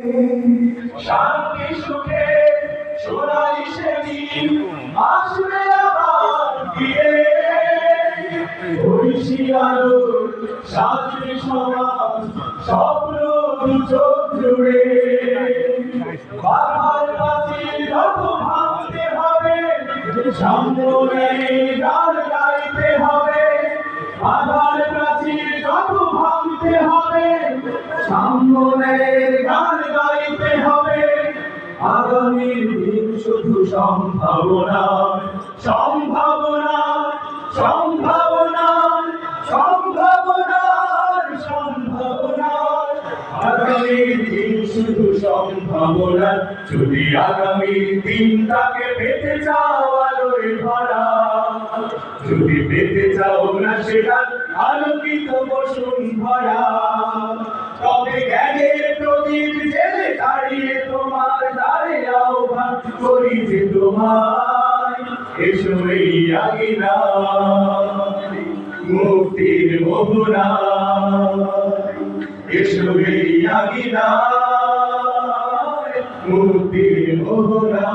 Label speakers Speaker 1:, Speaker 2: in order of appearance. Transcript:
Speaker 1: শান্তি, সুখে সোনালি সেদিন আসবে আবার ফিরে। ঐশী আলো সাজবে সমাজ স্বপ্ন দু চোখ জুড়ে। বাধার প্রাচীর যত ভাঙতে হবে সামনে গান গাইতে সামনে গান গাইতে হবে। আগামীর দিন শুধু সম্ভাবনা সম্ভাবনা সম্ভাবনা সম্ভাবনা সম্ভাবনা। আগামীর দিন শুধু সম্ভাবনা, যদি আগামীর দিনটাকে পেতে চাও আলোয় ভরা, যদি পেতে চাও না সেটা আলোকিত বসুন্ধরা। তবে তোমায় এসো এই আগিনা মুক্তির মোহনা। এসো এই আগিনা মুক্তির মোহনা।